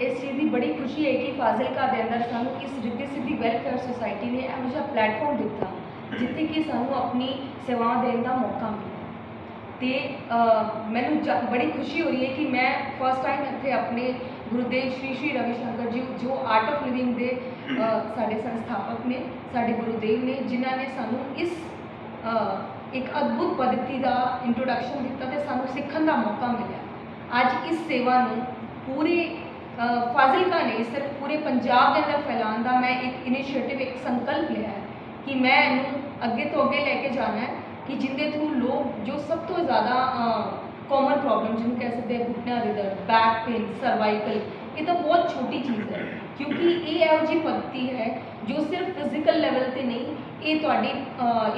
ਇਸ ਚੀਜ਼ ਦੀ ਬੜੀ ਖੁਸ਼ੀ ਹੈ ਕਿ ਫਾਜ਼ਿਲਕਾ ਦੇ ਅੰਦਰ ਸਾਨੂੰ ਇਸ ਰਿੱਧੀ ਸਿੱਧੀ ਵੈਲਫੇਅਰ ਸੁਸਾਇਟੀ ਨੇ ਇਹੋ ਜਿਹਾ ਪਲੇਟਫਾਰਮ ਦਿੱਤਾ, ਜਿੱਥੇ ਕਿ ਸਾਨੂੰ ਆਪਣੀ ਸੇਵਾਵਾਂ ਦੇਣ ਦਾ ਮੌਕਾ ਮਿਲਿਆ। ਤੇ ਮੈਨੂੰ ਜ- ਬੜੀ ਖੁਸ਼ੀ ਹੋ ਰਹੀ ਹੈ ਕਿ ਮੈਂ ਫਸਟ ਟਾਈਮ ਇੱਥੇ ਆਪਣੇ ਗੁਰੂਦੇਵ ਸ਼੍ਰੀ ਸ਼੍ਰੀ ਰਵੀ ਸ਼ੰਕਰ ਜੀ, ਜੋ ਆਰਟ ਆਫ ਲਿਵਿੰਗ ਦੇ ਸਾਡੇ ਸੰਸਥਾਪਕ ਨੇ, ਸਾਡੇ ਗੁਰੂਦੇਵ ਨੇ, ਜਿਨ੍ਹਾਂ ਨੇ ਸਾਨੂੰ ਇਸ ਇੱਕ ਅਦਭੁਤ ਪद्धਤੀ ਦਾ ਇੰਟਰੋਡਕਸ਼ਨ ਦਿੱਤਾ ਤੇ ਸਾਨੂੰ ਸਿੱਖਣ ਦਾ ਮੌਕਾ ਮਿਲਿਆ। ਅੱਜ ਇਸ ਸੇਵਾ ਨੂੰ ਪੂਰੇ ਫਾਜ਼ਿਲਕਾ ਨੇ ਸਿਰਫ ਪੂਰੇ ਪੰਜਾਬ ਦੇ ਅੰਦਰ ਫੈਲਾਉਣ ਦਾ ਮੈਂ ਇੱਕ ਇਨੀਸ਼ੀਏਟਿਵ ਇੱਕ ਸੰਕਲਪ ਲਿਆ ਹੈ ਕਿ ਮੈਂ ਇਹਨੂੰ ਅੱਗੇ ਤੋਂ ਅੱਗੇ ਲੈ ਕੇ ਜਾਣਾ ਹੈ ਕਿ ਜਿੰਦੇ ਥਰੂ ਲੋਕ ਜੋ ਸਭ ਤੋਂ ਜ਼ਿਆਦਾ ਕਾਮਨ ਪ੍ਰੋਬਲਮ ਜਿਹਨੂੰ ਕਹਿ ਸਕਦੇ ਹਾਂ ਘੁਟਨਿਆਂ ਦੇ ਦਰਦ ਬੈਕ ਪੇਨ ਸਰਵਾਈਕਲ ਇਹ ਤਾਂ ਬਹੁਤ ਛੋਟੀ ਚੀਜ਼ ਹੈ। ਕਿਉਂਕਿ ਇਹ ਇਹੋ ਜਿਹੀ ਪद्धਤੀ ਹੈ ਜੋ ਸਿਰਫ ਫਿਜ਼ੀਕਲ ਲੈਵਲ ਤੇ ਨਹੀਂ, ਇਹ ਤੁਹਾਡੀ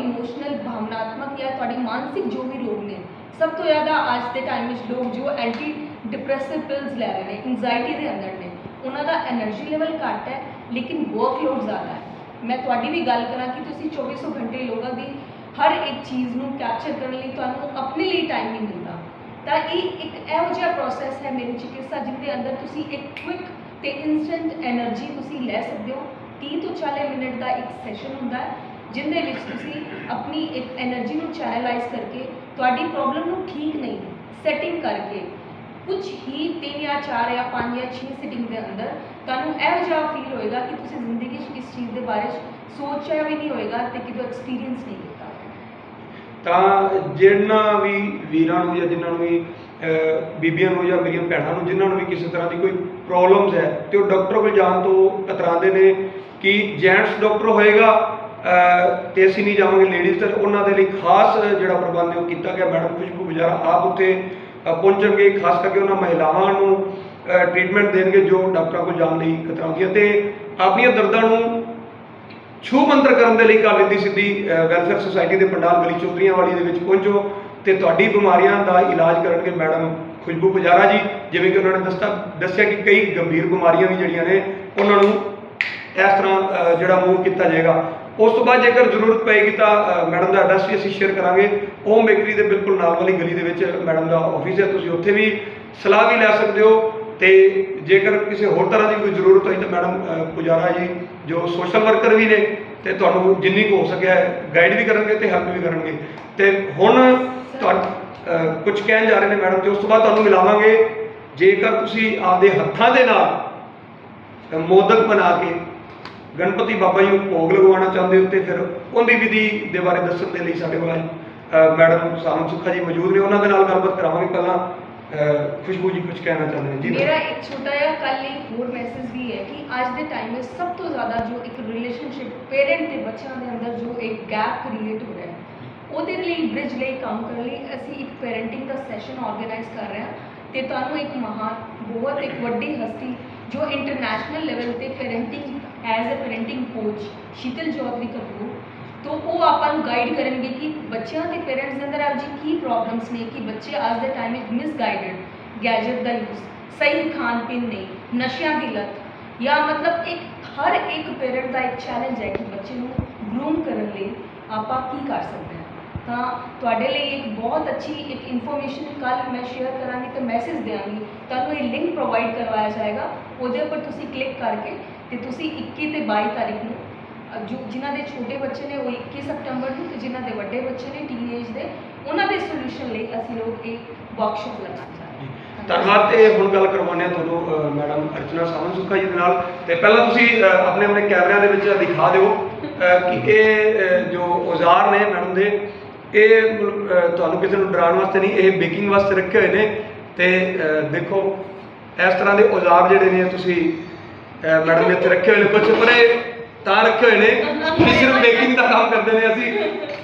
ਇਮੋਸ਼ਨਲ ਭਾਵਨਾਤਮਕ ਜਾਂ ਤੁਹਾਡੀ ਮਾਨਸਿਕ ਜੋ ਵੀ ਰੋਗ ਨੇ, ਸਭ ਤੋਂ ਜ਼ਿਆਦਾ ਅੱਜ ਦੇ ਟਾਈਮ ਵਿੱਚ ਲੋਕ ਜੋ ਐਂਟੀ ਡਿਪਰੈਸਿਵ ਪਿਲਸ ਲੈ ਰਹੇ ਨੇ ਐਂਗਜ਼ਾਇਟੀ ਦੇ ਅੰਦਰ ਨੇ। ਉਹਨਾਂ ਦਾ એનર્ਜੀ ਲੈਵਲ ਘੱਟ ਹੈ, ਲੇਕਿਨ ਵਰਕਲੋਡ ਜ਼ਿਆਦਾ ਹੈ। ਮੈਂ ਤੁਹਾਡੀ ਵੀ ਗੱਲ ਕਰਾਂ ਕਿ ਤੁਸੀਂ 2400 ਘੰਟੇ ਲੋਕਾਂ ਦੀ ਹਰ ਇੱਕ ਚੀਜ਼ ਨੂੰ ਕੈਪਚਰ ਕਰਨ ਲਈ ਤੁਹਾਨੂੰ ਆਪਣੇ ਲਈ ਟਾਈਮ ਨਹੀਂ ਮਿਲਦਾ। ਤਾਂ ਇਹ ਇੱਕ ਇਹੋ ਜਿਹਾ ਪ੍ਰੋਸੈਸ ਹੈ ਮੇਰੀ ਚਿਕਿਤਸਾ, ਜਿਹਦੇ ਅੰਦਰ ਤੁਸੀਂ ਇੱਕ ਕੁਇਕ ਤੇ ਇਨਸਟੈਂਟ એનર્ਜੀ ਤੁਸੀਂ ਲੈ ਸਕਦੇ ਹੋ। 30 ਤੋਂ 40 ਮਿੰਟ ਦਾ ਇੱਕ ਸੈਸ਼ਨ ਹੁੰਦਾ ਹੈ ਜਿੰਦੇ ਵਿੱਚ ਤੁਸੀਂ ਆਪਣੀ ਇੱਕ એનર્ਜੀ ਨੂੰ ਚੈਨਲਾਈਜ਼ ਕਰਕੇ ਤੁਹਾਡੀ ਪ੍ਰੋਬਲਮ ਨੂੰ ਠੀਕ ਨਹੀਂ ਸੈਟਿੰਗ ਕਰਕੇ ਕੁਝ ਹੀ 3 ਜਾਂ 4 ਜਾਂ 5 ਜਾਂ 6 ਸਿਟਿੰਗ ਦੇ ਅੰਦਰ ਤੁਹਾਨੂੰ ਇਹੋ ਜਿਹਾ ਫੀਲ ਹੋਏਗਾ ਕਿ ਤੁਸੀਂ ਜ਼ਿੰਦਗੀ 'ਚ ਇਸ ਚੀਜ਼ ਦੇ ਬਾਰੇ ਸੋਚਿਆ ਵੀ ਨਹੀਂ ਹੋਏਗਾ ਤੇ ਕਿਤੇ ਐਕਸਪੀਰੀਅੰਸ ਨਹੀਂ ਕੀਤਾ। ਤਾਂ ਜਿਨ੍ਹਾਂ ਵੀ ਵੀਰਾਂ ਨੂੰ ਜਾਂ ਜਿਨ੍ਹਾਂ ਨੂੰ ਵੀ ਬੀਬੀਆਂ ਨੂੰ ਜਾਂ ਮੇਰੀਆਂ ਭੈਣਾਂ ਨੂੰ, ਜਿਨ੍ਹਾਂ ਨੂੰ ਵੀ ਕਿਸੇ ਤਰ੍ਹਾਂ ਦੀ ਕੋਈ ਪ੍ਰੋਬਲਮਸ ਹੈ ਤੇ ਉਹ ਡਾਕਟਰ ਕੋਲ ਜਾਣ ਤੋਂ ਕਤਰਾਉਂਦੇ ਨੇ ਕਿ ਜੈਂਟਸ ਡਾਕਟਰ ਹੋਏਗਾ ਤੇ ਅਸੀਂ ਨਹੀਂ ਜਾਵਾਂਗੇ ਲੇਡੀਜ਼ ਤੇ, ਉਹਨਾਂ ਦੇ ਲਈ ਖਾਸ ਜਿਹੜਾ ਪ੍ਰਬੰਧ ਉਹ ਕੀਤਾ ਗਿਆ। ਮੈਡਮ ਖੁਸ਼ਬੂ ਬਜਾਰਾ ਆਪ ਉੱਥੇ ਪਹੁੰਚਣਗੇ ਖਾਸ ਕਰਕੇ ਉਹਨਾਂ ਮਹਿਲਾਵਾਂ ਨੂੰ ਟ੍ਰੀਟਮੈਂਟ ਦੇਣਗੇ ਜੋ ਡਾਕਟਰਾਂ ਕੋਲ ਜਾਣ ਲਈ ਖਤਰਾ ਕਤਰਾਉਂਦੀਆਂ ਤੇ ਆਪਣੀਆਂ ਦਰਦਾਂ ਨੂੰ ਛੂ ਮੰਤਰ ਕਰਨ ਦੇ ਲਈ ਕਰ ਦੀ ਸਿੱਧੀ ਵੈਲਫੇਅਰ ਸੁਸਾਇਟੀ ਦੇ ਪੰਡਾਲ ਗਲੀ ਚੌਧਰੀਆਂ ਵਾਲੀ ਦੇ ਵਿੱਚ ਪਹੁੰਚੋ ਤੇ ਤੁਹਾਡੀ ਬਿਮਾਰੀਆਂ ਦਾ ਇਲਾਜ ਕਰਨਗੇ ਮੈਡਮ ਖੁਸ਼ਬੂ ਪੁਜਾਰਾ ਜੀ। ਜਿਵੇਂ ਕਿ ਉਹਨਾਂ ਨੇ ਦੱਸਤਾ, ਦੱਸਿਆ ਕਿ ਕਈ ਗੰਭੀਰ ਬਿਮਾਰੀਆਂ ਵੀ ਜਿਹੜੀਆਂ ਨੇ, ਉਹਨਾਂ ਨੂੰ ਇਸ ਤਰ੍ਹਾਂ ਜਿਹੜਾ ਮੂਵ ਕੀਤਾ ਜਾਏਗਾ। ਉਸ ਤੋਂ ਬਾਅਦ ਜੇਕਰ ਜ਼ਰੂਰਤ ਪਏਗੀ ਤਾਂ ਮੈਡਮ ਦਾ ਐਡਰੈਸ ਵੀ ਅਸੀਂ ਸ਼ੇਅਰ ਕਰਾਂਗੇ। ਉਹ ਬੇਕਰੀ ਦੇ ਬਿਲਕੁਲ ਨਾਲ ਵਾਲੀ ਗਲੀ ਦੇ ਵਿੱਚ ਮੈਡਮ ਦਾ ਆਫਿਸ ਹੈ। ਤੁਸੀਂ ਉੱਥੇ ਵੀ ਸਲਾਹ ਵੀ ਲੈ ਸਕਦੇ ਹੋ ਤੇ ਜੇਕਰ ਕਿਸੇ ਹੋਰ ਤਰ੍ਹਾਂ ਦੀ ਕੋਈ ਜ਼ਰੂਰਤ ਹੋਈ ਤਾਂ ਮੈਡਮ ਪੁਜਾਰਾ ਜੀ, ਜੋ ਸੋਸ਼ਲ ਵਰਕਰ ਵੀ ਨੇ ਤੇ ਤੁਹਾਨੂੰ ਜਿੰਨੀ ਕੁ ਹੋ ਸਕਿਆ ਗਾਈਡ ਵੀ ਕਰਨਗੇ ਤੇ ਹੈਲਪ ਵੀ ਕਰਨਗੇ। ਤੇ ਹੁਣ ਤੁਹਾਨੂੰ ਕੁਝ ਕਹਿਣ ਜਾ ਰਹੇ ਨੇ ਮੈਡਮ ਤੇ ਉਸ ਤੋਂ ਬਾਅਦ ਤੁਹਾਨੂੰ ਮਿਲਾਵਾਂਗੇ। ਜੇਕਰ ਤੁਸੀਂ ਆਪਦੇ ਹੱਥਾਂ ਦੇ ਨਾਲ ਮੋਦਕ ਬਣਾ ਕੇ ਗਣਪਤੀ ਬਾਬਾ ਜੀ ਨੂੰ ਭੋਗ ਲਗਵਾਉਣਾ ਚਾਹੁੰਦੇ ਹੋ ਤੇ ਫਿਰ ਉਹਦੀ ਵਿਧੀ ਦੇ ਬਾਰੇ ਦੱਸਣ ਦੇ ਲਈ ਸਾਡੇ ਕੋਲ ਮੈਡਮ ਸਾਮਨ ਸੁੱਖਾ ਜੀ ਮੌਜੂਦ ਨੇ ਉਹਨਾਂ ਦੇ ਨਾਲ ਗੱਲਬਾਤ ਕਰਾਵਾਂਗੇ। ਪਹਿਲਾਂ ਖੁਸ਼ਬੂ ਜੀ ਕੁਝ ਕਹਿਣਾ ਚਾਹੁੰਦੇ ਨੇ। ਜੀ ਮੇਰਾ ਇੱਕ ਛੋਟਾ ਜਿਹਾ ਕੱਲ ਲਈ ਹੋਰ ਮੈਸੇਜ ਵੀ ਹੈ ਕਿ ਅੱਜ ਦੇ ਟਾਈਮ ਵਿੱਚ ਸਭ ਤੋਂ ਜ਼ਿਆਦਾ ਜੋ ਇੱਕ ਰਿਲੇਸ਼ਨਸ਼ਿਪ ਪੇਰੈਂਟ ਤੇ ਬੱਚਿਆਂ ਦੇ ਅੰਦਰ ਜੋ ਇੱਕ ਗੈਪ ਕ੍ਰੀਏਟ ਹੋ ਰਿਹਾ ਹੈ ਉਹਦੇ ਲਈ ਬ੍ਰਿਜ ਲਈ ਕੰਮ ਕਰਨ ਲਈ ਅਸੀਂ ਇੱਕ ਪੈਰੈਂਟਿੰਗ ਦਾ ਸੈਸ਼ਨ ਆਰਗੇਨਾਈਜ਼ ਕਰ ਰਹੇ ਹਾਂ ਤੇ ਤੁਹਾਨੂੰ ਇੱਕ ਮਹਾਨ ਬਹੁਤ ਇੱਕ ਵੱਡੀ ਹਸਤੀ ਜੋ ਇੰਟਰਨੈਸ਼ਨਲ ਲੈਵਲ ਤੇ parenting as a parenting coach Sheetal Chaudhary Kapoor ਤੋਂ ਉਹ ਆਪਾਂ ਨੂੰ ਗਾਈਡ ਕਰਨਗੇ ਕਿ ਬੱਚਿਆਂ ਦੇ ਪੇਰੈਂਟਸ ਦੇ ਅੰਦਰ ਅੱਜ ਕੀ ਪ੍ਰੋਬਲਮਸ ਨੇ ਕਿ ਬੱਚੇ ਅੱਜ ਦੇ ਟਾਈਮ ਵਿੱਚ ਮਿਸਗਾਈਡਡ ਗੈਜਟ ਦਾ ਯੂਜ਼ ਸਹੀ ਖਾਣ ਪੀਣ ਨਹੀਂ ਨਸ਼ਿਆਂ ਦੀ ਲਤ ਜਾਂ ਮਤਲਬ ਇੱਕ ਹਰ ਇੱਕ ਪੇਰੈਂਟ ਦਾ ਇੱਕ ਚੈਲੰਜ ਹੈ ਕਿ ਬੱਚੇ ਨੂੰ ਗਰੂਮ ਕਰਨ ਲਈ ਆਪਾਂ ਕੀ ਕਰ ਸਕਦੇ ਹਾਂ ਤਾਂ ਤੁਹਾਡੇ ਲਈ ਇੱਕ ਬਹੁਤ ਅੱਛੀ ਇੱਕ ਇਨਫੋਰਮੇਸ਼ਨ ਕੱਲ ਮੈਂ ਸ਼ੇਅਰ ਕਰਾਂਗੀ ਤੇ ਮੈਸੇਜ ਦਿਆਂਗੀ ਤੁਹਾਨੂੰ ਇਹ ਲਿੰਕ ਪ੍ਰੋਵਾਈਡ ਕਰਵਾਇਆ ਜਾਏਗਾ ਉਹਦੇ ਉੱਪਰ ਤੁਸੀਂ ਕਲਿੱਕ ਕਰਕੇ ਤੇ ਤੁਸੀਂ 21 ਤੇ 22 ਤਾਰੀਖ ਨੂੰ ਅ, ਜੋ ਜਿਨ੍ਹਾਂ ਦੇ ਛੋਟੇ ਬੱਚੇ ਨੇ ਉਹ 21 ਸਤੰਬਰ ਨੂੰ ਤੇ ਜਿਨ੍ਹਾਂ ਦੇ ਵੱਡੇ ਬੱਚੇ ਨੇ ਟੀਨੇਜ ਦੇ ਉਹਨਾਂ ਦੇ ਸੋਲੂਸ਼ਨ ਲਈ ਅਸੀਂ ਲੋਕ ਇੱਕ ਵਰਕਸ਼ਾਪ ਲਗਾਉਣਾ ਚਾਹੁੰਦੇ ਹਾਂ। ਧੰਨਵਾਦ ਤੇ ਹੁਣ ਗੱਲ ਕਰਵਾਉਂਦੇ ਹਾਂ ਤੁਹਾਨੂੰ ਮੈਡਮ ਅਰਚਨਾ ਸਾਮਨ ਸੁੱਖਾ ਜੀ ਦੇ ਨਾਲ। ਤੇ ਪਹਿਲਾਂ ਤੁਸੀਂ ਅ, ਆਪਣੇ ਆਪਣੇ ਕੈਮਰਿਆਂ ਦੇ ਵਿੱਚ ਦਿਖਾ ਦਿਓ ਅ, ਕਿ ਇਹ ਅ, ਜੋ ਔਜ਼ਾਰ ਨੇ ਮੈਡਮ ਦੇ ਇਹ ਅ, ਤੁਹਾਨੂੰ ਕਿਸੇ ਨੂੰ ਡਰਾਉਣ ਵਾਸਤੇ ਨਹੀਂ ਇਹ ਬੇਕਿੰਗ ਵਾਸਤੇ ਰੱਖੇ ਹੋਏ ਨੇ। ਤੇ ਅ, ਦੇਖੋ ਇਸ ਤਰ੍ਹਾਂ ਦੇ ਔਜ਼ਾਰ ਜਿਹੜੇ ਨੇ ਤੁਸੀਂ ਮੈਡਮ ਨੇ ਇੱਥੇ ਰੱਖੇ ਹੋਏ ਨੇ ਕੁਝ ਪਰ ਇਹ ਤਾਂ ਰੱਖੇ ਹੋਏ ਨੇ ਕਿ ਸਿਰਫ ਬੇਕਿੰਗ ਦਾ ਕੰਮ ਕਰਦੇ ਨੇ ਅਸੀਂ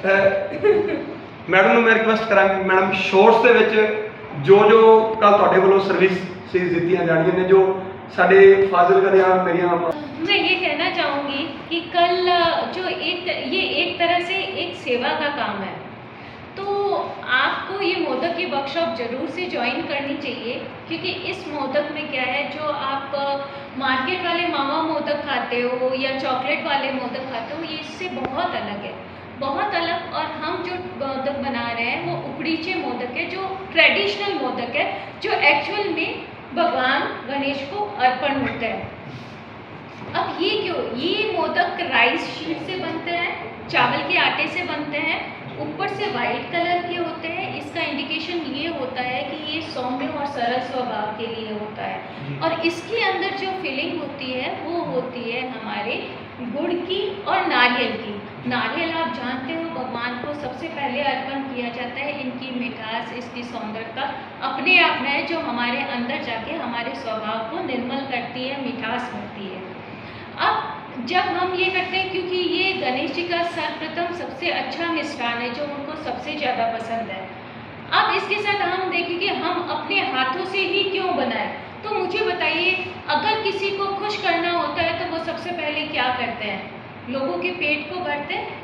ਅ, ਮੈਡਮ ਨੂੰ ਮੈਂ ਰਿਕਵੈਸਟ ਕਰਾਂਗੀ ਮੈਡਮ ਸ਼ੋਰਟਸ ਦੇ ਵਿੱਚ ਜੋ ਜੋ ਕੱਲ ਤੁਹਾਡੇ ਵੱਲੋਂ ਸਰਵਿਸ ਦਿੱਤੀਆਂ ਜਾਣੀਆਂ ਨੇ ਜੋ ਸਾਡੇ ਫਾਜ਼ਿਲਕਾ ਦੀਆਂ ਮੇਰੀਆਂ मैं ये कहना चाहूँगी कि कल जो एक ये एक तरह से एक सेवा का काम है तो आपको ये मोदक की वर्कशॉप ज़रूर से ज्वाइन करनी चाहिए क्योंकि इस मोदक में क्या है जो आप मार्केट वाले मावा मोदक खाते हो या चॉकलेट वाले मोदक खाते हो, ये इससे बहुत अलग है। बहुत अलग और हम जो मोदक बना रहे हैं, वो उकड़ीचे मोदक है, जो ट्रेडिशनल मोदक है, जो एक्चुअल में भगवान गणेश को अर्पण होता है। अब ये क्यों? ये मोदक राइस शीट से बनते हैं, चावल के आटे से बनते हैं ऊपर से वाइट कलर के होते हैं इसका इंडिकेशन ये होता है कि ये सौम्य और सरल स्वभाव के लिए होता है। और इसके अंदर जो फिलिंग होती है वो होती है हमारे गुड़ की और नारियल की। नारियल आप जानते हो भगवान को सबसे पहले अर्पण किया जाता है इनकी मिठास इसकी सौंदर्यता अपने आप में है जो हमारे अंदर जाके हमारे स्वभाव को निर्मल करती है मिठास भरती है। अब जब हम ये करते हैं क्योंकि ये गणेश जी का सर्वप्रथम सबसे अच्छा मिष्ठान है जो उनको सबसे ज़्यादा पसंद है। अब इसके साथ हम देखें कि हम अपने हाथों से ही क्यों बनाएँ? तो मुझे बताइए अगर किसी को खुश करना होता है तो वो सबसे पहले क्या करते हैं? लोगों के पेट को भरते हैं?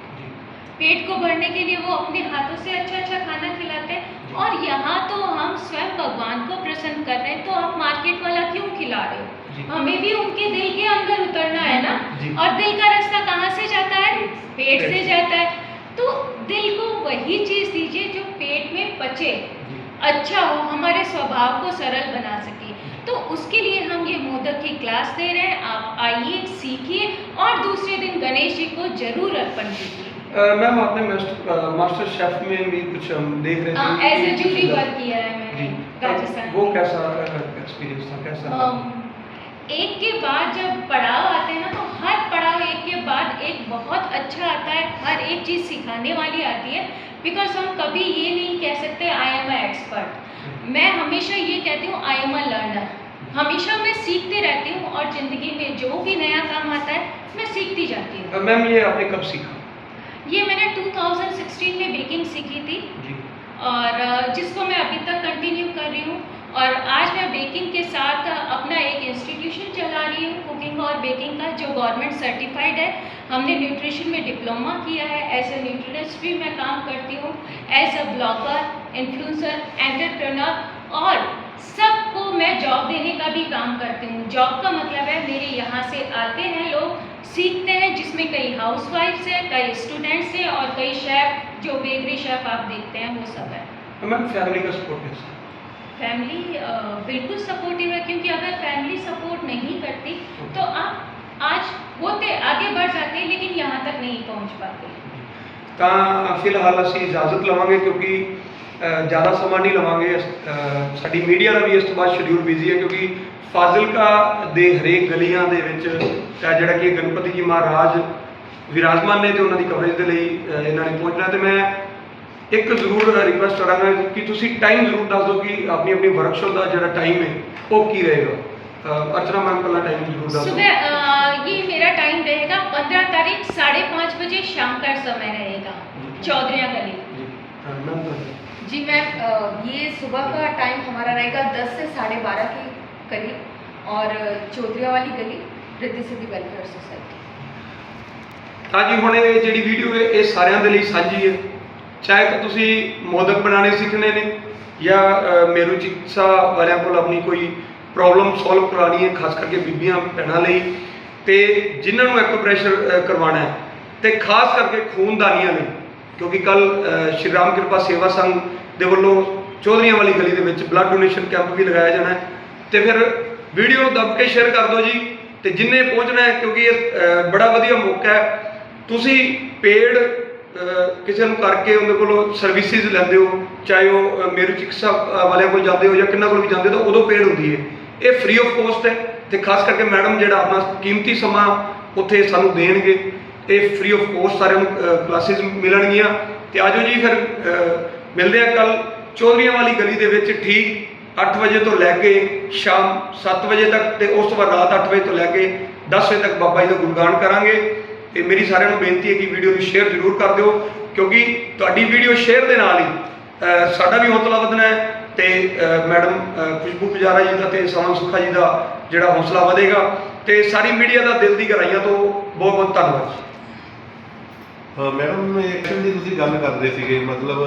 पेट को भरने के लिए वो अपने हाथों से अच्छा अच्छा खाना खिलाते हैं? और यहाँ तो हम स्वयं भगवान को प्रसन्न कर रहे हैं तो आप मार्केट वाला क्यों खिला रहे हो? हमें भी उनके दिल के अंदर उतरना है ना? और दिल का रास्ता कहाँ से जाता है? पेट से जाता है। तो दिल को वही चीज़ दीजिए जो पेट में पचे। अच्छा हो हमारे स्वभाव को सरल बना सके। तो उसके लिए हम ये मोदक की क्लास दे रहे हैं। आप आइए सीखिए और दूसरे दिन गणेश जी को ज़रूर अर्पण कीजिए। मैम आपने मास्टर मास्टर शेफ में भी कुछ हम देख रहे थे। एज ए कि- जूरी वर्क किया है मैंने राजस्थान वो कैसा एक्सपीरियंस था? कैसा एक के बाद जब पड़ाव आते हैं ना तो हर पड़ाव एक के बाद एक बहुत अच्छा आता है हर एक चीज़ सिखाने वाली आती है। बिकॉज़ हम कभी ये नहीं कह सकते आई एम अ एक्सपर्ट मैं हमेशा ये कहती हूँ आई एम अ लर्नर हमेशा मैं सीखते रहती हूँ और ज़िंदगी में जो भी नया काम आता है मैं सीखती जाती हूँ। मैम ये आपने कब सीखा? ये मैंने 2016 में बेकिंग सीखी थी। जी। और जिसको मैं अभी तक कंटिन्यू कर रही हूँ और आज मैं बेकिंग के साथ अपना एक इंस्टीट्यूशन चला रही हूँ कुकिंग और बेकिंग का, जो गवर्नमेंट सर्टिफाइड है। हमने न्यूट्रिशन में डिप्लोमा किया है। एज ए न्यूट्रिनिस्ट भी मैं काम करती हूँ। As a blogger influencer entrepreneur और सबको मैं जॉब देने का भी काम करती हूँ। जॉब का मतलब है मेरे यहाँ से आते हैं लोग, सीखते हैं, जिसमें कई हाउस वाइफ्स हैं, कई स्टूडेंट्स हैं और कई शेफ जो बेकरी शेफ आप देखते हैं, वो सब है। मैम फैमिली का सपोर्ट कैसा? फैमिली अ, बिल्कुल सपोर्टिव है क्योंकि अगर फैमिली सपोर्ट नहीं करती तो आप आज होते आगे बढ़ जाते लेकिन यहाँ तक नहीं पहुँच पाते ਤਾਂ ਫਿਲਹਾਲ ਅਸੀਂ ਇਜਾਜ਼ਤ ਲਵਾਂਗੇ ਕਿਉਂਕਿ ਅ, ਜ਼ਿਆਦਾ ਸਮਾਂ ਨਹੀਂ ਲਵਾਂਗੇ ਅ, ਸਾਡੀ ਮੀਡੀਆ ਦਾ ਵੀ ਇਸ ਤੋਂ ਬਾਅਦ ਸ਼ਡਿਊਲ ਬਿਜ਼ੀ ਹੈ ਕਿਉਂਕਿ ਫਾਜ਼ਿਲਕਾ ਦੇ ਹਰੇਕ ਗਲੀਆਂ ਦੇ ਵਿੱਚ ਅ, ਜਿਹੜਾ ਕਿ ਗਣਪਤੀ ਜੀ ਮਹਾਰਾਜ ਵਿਰਾਜਮਾਨ ਨੇ ਤੇ ਉਹਨਾਂ ਦੀ ਕਵਰੇਜ ਦੇ ਲਈ ਅ, ਇਹਨਾਂ ਨੇ ਪਹੁੰਚਣਾ ਤੇ ਮੈਂ ਇੱਕ ਜ਼ਰੂਰ ਰਿਕੁਐਸਟ ਕਰਾਂਗਾ ਕਿ ਤੁਸੀਂ ਟਾਈਮ ਜ਼ਰੂਰ ਦੱਸ ਦਿਓ ਕਿ ਆਪਣੀ ਆਪਣੀ ਵਰਕਸ਼ਾਪ ਦਾ ਜਿਹੜਾ ਟਾਈਮ ਹੈ ਉਹ ਕੀ ਰਹੇਗਾ ਅ, ਅਰਚਨਾ ਮੈਮ ਪਹਿਲਾਂ ਟਾਈਮ ਜ਼ਰੂਰ ਦੱਸ ਦਿਓ सुबह अ, ये मेरा टाइम रहेगा पंद्रह तारीख साढ़े पाँच बजे शाम का समय रहेगा चौधरिया गली ਜੀ ਅ, ਮੈਮ ਤੁਹਾਡਾ जी मैम अ, ये सुबह का टाइम हमारा रहेगा दस से साढ़े बारह के करीब और अ, चौधरिया वाली गली रिद्धि सिद्धि वेलफेयर सोसाइटी ਹਾਂਜੀ ਹੁਣ ਇਹ ਜਿਹੜੀ ਵੀਡੀਓ ਹੈ ਇਹ ਸਾਰਿਆਂ ਦੇ ਲਈ ਸਾਂਝੀ ਹੈ ਚਾਹੇ ਕਿ ਤੁਸੀਂ ਮੋਦਕ ਬਣਾਉਣੇ ਸਿੱਖਣੇ ਨੇ ਜਾਂ ਮੇਰੂ ਚਿਕਿਤਸਾ ਵਾਲਿਆਂ ਕੋਲ ਆਪਣੀ ਕੋਈ ਪ੍ਰੋਬਲਮ ਸੋਲਵ ਕਰਾਣੀ ਹੈ, ਖਾਸ ਕਰਕੇ ਬੀਬੀਆਂ, ਭੈਣਾਂ ਲਈ, ਤੇ ਜਿਨ੍ਹਾਂ ਨੂੰ ਐਕੂਪ੍ਰੈਸ਼ਰ ਕਰਵਾਉਣਾ ਹੈ, ਤੇ ਖਾਸ ਕਰਕੇ ਖੂਨਦਾਨੀਆਂ ਲਈ, ਕਿਉਂਕਿ ਕੱਲ ਸ਼੍ਰੀ ਰਾਮ ਕਿਰਪਾ ਸੇਵਾ ਸੰਘ ਦੇ ਵੱਲੋਂ ਚੌਧਰੀਆਂ ਵਾਲੀ ਗਲੀ ਦੇ ਵਿੱਚ ਬਲੱਡ ਡੋਨੇਸ਼ਨ ਕੈਂਪ ਵੀ ਲਗਾਇਆ ਜਾਣਾ ਹੈ, ਤੇ ਫਿਰ ਵੀਡੀਓ ਨੂੰ ਦੱਬ ਕੇ ਸ਼ੇਅਰ ਕਰ ਦਿਓ ਜੀ, ਤੇ ਜਿੰਨੇ ਪਹੁੰਚਣਾ ਹੈ, ਕਿਉਂਕਿ ਇਹ ਬੜਾ ਵਧੀਆ ਮੌਕਾ ਹੈ। ਤੁਸੀਂ ਪੇੜ ਕਿਸੇ ਨੂੰ ਕਰਕੇ ਉਹਦੇ ਕੋਲੋਂ ਸਰਵਿਸਿਜ਼ ਲੈਂਦੇ ਹੋ, ਚਾਹੇ ਉਹ ਮੇਰੂ ਚਿਕਿਤਸਾ ਵਾਲਿਆਂ ਕੋਲ ਜਾਂਦੇ ਹੋ ਜਾਂ ਕਿੰਨਾ ਕੋਲ ਵੀ ਜਾਂਦੇ ਹੋ, ਤਾਂ ਉਦੋਂ ਪੇਡ ਹੁੰਦੀ ਹੈ। ਇਹ ਫ੍ਰੀ ਆਫ ਕੋਸਟ ਹੈ ਤੇ ਖਾਸ ਕਰਕੇ ਮੈਡਮ ਜਿਹੜਾ ਆਪਣਾ ਕੀਮਤੀ ਸਮਾਂ ਉੱਥੇ ਸਾਨੂੰ ਦੇਣਗੇ, ਇਹ ਫ੍ਰੀ ਆਫ ਕੋਸਟ ਸਾਰਿਆਂ ਨੂੰ ਕਲਾਸਿਸ ਮਿਲਣਗੀਆਂ। ਤੇ ਆਜੋ ਜੀ ਫਿਰ ਮਿਲਦੇ ਆ ਕੱਲ ਚੌਧਰੀਆਂ ਵਾਲੀ ਗਲੀ ਦੇ ਵਿੱਚ ਠੀਕ 8 ਵਜੇ ਤੋਂ ਲੈ ਕੇ ਸ਼ਾਮ 7 ਵਜੇ ਤੱਕ ਤੇ ਉਸ ਤੋਂ ਬਾਅਦ ਰਾਤ 8 ਵਜੇ ਤੋਂ ਲੈ ਕੇ 10 ਵਜੇ ਤੱਕ ਬਾਬਾ ਜੀ ਦਾ ਗੁਣਗਾਨ ਕਰਾਂਗੇ। ਤੇ ਮੇਰੀ ਸਾਰਿਆਂ ਨੂੰ ਬੇਨਤੀ ਹੈ ਕਿ ਵੀਡੀਓ ਨੂੰ ਸ਼ੇਅਰ ਜ਼ਰੂਰ ਕਰ ਦਿਓ ਕਿਉਂਕਿ ਤੁਹਾਡੀ ਵੀਡੀਓ ਸ਼ੇਅਰ ਦੇ ਨਾਲ ਹੀ ਸਾਡਾ ਵੀ ਹੌਸਲਾ ਵਧਣਾ ਹੈ ਤੇ ਮੈਡਮ ਖੁਸ਼ਬੂ ਪੁਜਾਰਾ ਜੀ ਦਾ ਤੇ ਸਵਨ ਸੁਖਾ ਜੀ ਦਾ ਜਿਹੜਾ ਹੌਸਲਾ ਵਧੇਗਾ। ਤੇ ਸਾਰੀ ਮੀਡੀਆ ਦਾ ਦਿਲ ਦੀ ਗਹਿਰਾਈਆਂ ਤੋਂ ਬਹੁਤ ਬਹੁਤ ਧੰਨਵਾਦ ਜੀ। ਹਾਂ ਮੈਡਮ ਐਕਸ਼ਨ ਦੀ ਤੁਸੀਂ ਗੱਲ ਕਰ ਰਹੇ ਸੀਗੇ ਮਤਲਬ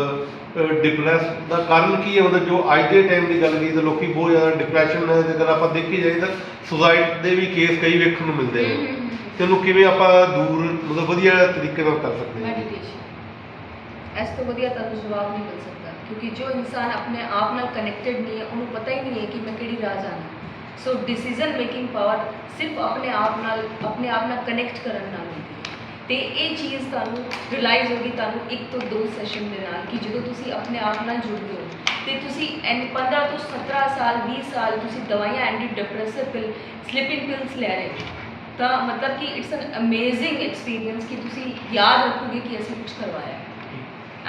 ਡਿਪਰੈਸ ਦਾ ਕਾਰਨ ਕੀ ਹੈ? ਮਤਲਬ ਜੋ ਅੱਜ ਦੇ ਟਾਈਮ ਦੀ ਗੱਲ ਕੀਤੀ ਤਾਂ ਲੋਕੀ ਬਹੁਤ ਜ਼ਿਆਦਾ ਡਿਪਰੈਸ਼ਨ ਹੈ ਜੇਕਰ ਆਪਾਂ ਦੇਖੀ ਜਾਏ ਤਾਂ ਸੁਸਾਈਡ ਦੇ ਵੀ ਕੇਸ ਕਈ ਵੇਖਣ ਨੂੰ ਮਿਲਦੇ ਨੇ। ਤੇ ਉਹਨੂੰ ਕਿਵੇਂ ਆਪਾਂ ਦੂਰ, ਮਤਲਬ ਵਧੀਆ ਤਰੀਕੇ ਨਾਲ ਕਰ ਸਕਦੇ ਹਾਂ? ਮੈਡੀਟੇਸ਼ਨ ਇਸ ਤੋਂ ਵਧੀਆ ਤੁਹਾਨੂੰ ਜਵਾਬ ਨਹੀਂ ਮਿਲ ਸਕਦਾ, ਕਿਉਂਕਿ ਜੋ ਇਨਸਾਨ ਆਪਣੇ ਆਪ ਨਾਲ ਕਨੈਕਟਡ ਨਹੀਂ ਹੈ, ਉਹਨੂੰ ਪਤਾ ਹੀ ਨਹੀਂ ਹੈ ਕਿ ਮੈਂ ਕਿਹੜੀ ਰਾਹ ਜਾਣਾ। ਸੋ ਡਿਸੀਜਨ ਮੇਕਿੰਗ ਪਾਵਰ ਸਿਰਫ ਆਪਣੇ ਆਪ ਨਾਲ, ਆਪਣੇ ਆਪ ਨਾਲ ਕਨੈਕਟ ਕਰਨ ਨਾਲ ਹੁੰਦੀ ਤੇ ਇਹ ਚੀਜ਼ ਤੁਹਾਨੂੰ ਰਿਅਲਾਈਜ਼ ਹੋਗੀ ਤੁਹਾਨੂੰ ਇੱਕ ਤੋਂ ਦੋ ਸੈਸ਼ਨ ਦੇ ਨਾਲ ਕਿ ਜਦੋਂ ਤੁਸੀਂ ਆਪਣੇ ਆਪ ਨਾਲ ਜੁੜਦੇ ਹੋ, ਤੇ ਤੁਸੀਂ ਐਨ 15 ਤੋਂ 17 ਸਾਲ 20 ਸਾਲ ਤੁਸੀਂ ਦਵਾਈਆਂ anti depressive pill sleeping pills ਲੈ ਰਹੇ ਹੋ। ਤਾਂ ਮਤਲਬ ਕਿ ਇਟਸ ਐਨ ਅਮੇਜ਼ਿੰਗ ਐਕਸਪੀਰੀਅੰਸ ਕਿ ਤੁਸੀਂ ਯਾਦ ਰੱਖੋਗੇ ਕਿ ਅਸੀਂ ਕੁਝ ਕਰਵਾਇਆ ਹੈ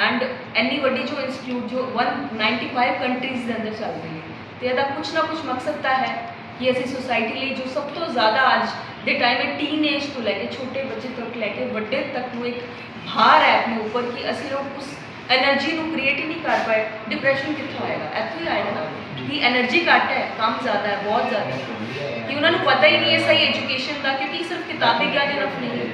ਐਂਡ ਇੰਨੀ ਵੱਡੀ ਜੋ ਇੰਸਟੀਚਿਊਟ ਜੋ 195 ਕੰਟਰੀਜ਼ ਦੇ ਅੰਦਰ ਚੱਲ ਰਹੀ ਹੈ ਤੇ ਇਹਦਾ ਕੁਝ ਨਾ ਕੁਝ ਮਕਸਦ ਤਾਂ ਹੈ ਕਿ ਅਸੀਂ ਸੋਸਾਇਟੀ ਲਈ ਜੋ ਸਭ ਤੋਂ ਜ਼ਿਆਦਾ ਅੱਜ ਦੇ ਟਾਈਮ ਹੈ ਟੀਨੇਜ ਤੋਂ ਲੈ ਕੇ ਛੋਟੇ ਬੱਚੇ ਤੱਕ ਲੈ ਕੇ ਵੱਡੇ ਤੱਕ ਨੂੰ ਇੱਕ ਭਾਰ ਹੈ ਆਪਣੇ ਉੱਪਰ ਕਿ ਅਸੀਂ ਲੋਕ ਉਸ એનર્જી નું ક્રિએટ ही नहीं कर पाए डिप्रेशन कितना आएगा ऐसे ही आएगा ना कि एनर्जी घट है काम ज़्यादा है बहुत ज़्यादा है कि उन्होंने पता ही नहीं है सही एजुकेशन का क्योंकि सिर्फ किताबी ज्ञान इनफ नहीं है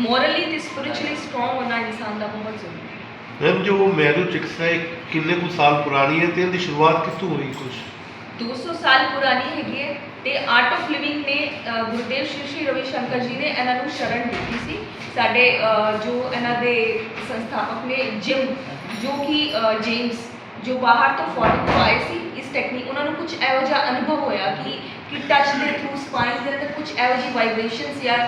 मॉरली तो स्पिरिचुअली स्ट्रॉन्ग होना इंसान का बहुत जरूरी है ਮੈਮ ਜੋ ਮੈਥਮੈਟਿਕਸ ਹੈ ਕਿੰਨੇ ਕੁ ਸਾਲ ਪੁਰਾਣੀ ਹੈ ਤੇ ਇਹਦੀ ਸ਼ੁਰੂਆਤ ਕਿੱਥੋਂ ਹੋਈ ਕੁਝ 200 ਸਾਲ ਪੁਰਾਣੀ ਹੈਗੀ ਹੈ ਤੇ ਆਰਟ ਆਫ ਲਿਵਿੰਗ ਨੇ ਅ, ਗੁਰਦੇਵ ਸ਼੍ਰੀ ਸ਼੍ਰੀ ਰਵੀ ਸ਼ੰਕਰ ਜੀ ਨੇ ਇਹਨਾਂ ਨੂੰ ਸ਼ਰਨ ਦਿੱਤੀ ਸੀ ਸਾਡੇ ਜੋ ਇਹਨਾਂ ਦੇ ਸੰਸਥਾਪਕ ਨੇ, ਜਿਮ, ਜੋ ਕਿ ਜੇਮਸ, ਜੋ ਬਾਹਰ ਤੋਂ ਫੋਰਨ ਤੋਂ ਆਏ ਸੀ, ਇਸ ਟੈਕਨੀਕ ਉਹਨਾਂ ਨੂੰ ਕੁਝ ਇਹੋ ਜਿਹਾ ਅਨੁਭਵ ਹੋਇਆ ਕਿ ਕਿ ਟੱਚ ਦੇ ਥਰੂ ਸਪਾਈਨ ਦੇ ਅੰਦਰ ਕੁਝ ਇਹੋ ਜਿਹੀ ਵਾਈਬ੍ਰੇਸ਼ਨਸ ਜਾਂ